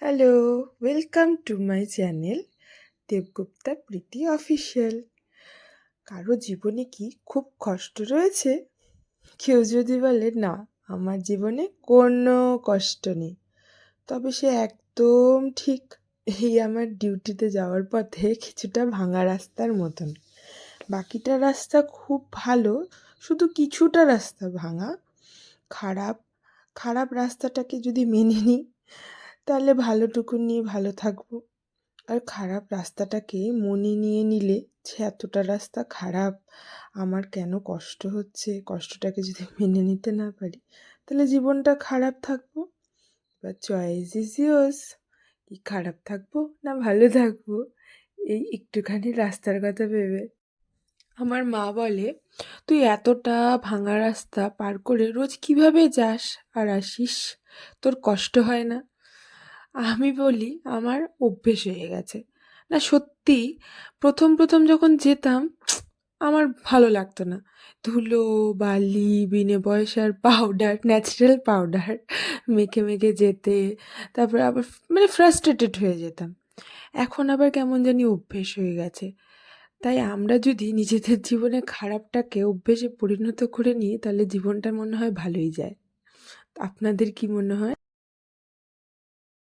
Hello welcome to my channel Debgupta Priti official কারও জীবনে কি খুব কষ্ট রয়েছে? কেউ যদি বলে, না, আমার জীবনে কোনো কষ্ট নেই। তবে সে একদম ঠিক এই আমার ডিউটিতে যাওয়ার পথে কিছুটা ভাঙা রাস্তার মতন। বাকিটা রাস্তা খুব ভালো, শুধু কিছুটা রাস্তা ভাঙা। খারাপ খারাপ রাস্তাটাকে যদি মেনে নিই তাহলে ভালোটুকু নিয়ে ভালো থাকব। আর খারাপ রাস্তাটাকে মনে নিয়ে নিলে যে এতটা রাস্তা খারাপ, আমার কেন কষ্ট হচ্ছে? কষ্টটাকে যদি মেনে নিতে না পারি, তাহলে জীবনটা খারাপ থাকব? এবার চয়েস ইজ ইয়োর্স কি খারাপ থাকব না ভালো থাকব? এই একটুখানি রাস্তার কথা ভেবে। আমার মা বলে, তুই এতটা ভাঙা রাস্তা পার করে রোজ কীভাবে যাস? আর আসিস? তোর কষ্ট হয় না। আমি বলি আমার অভ্যেস হয়ে গেছে। না, সত্যি প্রথম প্রথম যখন যেতাম, আমার ভালো লাগতো না। ধুলো, বালি, বিনে পয়সার পাউডার ন্যাচারাল পাউডার মেখে মেখে যেতে, তারপরে আবার মানে ফ্রাস্ট্রেটেড হয়ে যেতাম। এখন আবার কেমন জানি অভ্যেস হয়ে গেছে। তাই আমরা যদি নিজেদের জীবনে খারাপটাকে অভ্যেসে পরিণত করে নিই, তাহলে জীবনটা মনে হয় ভালোই যায়। আপনাদের কি মনে হয়?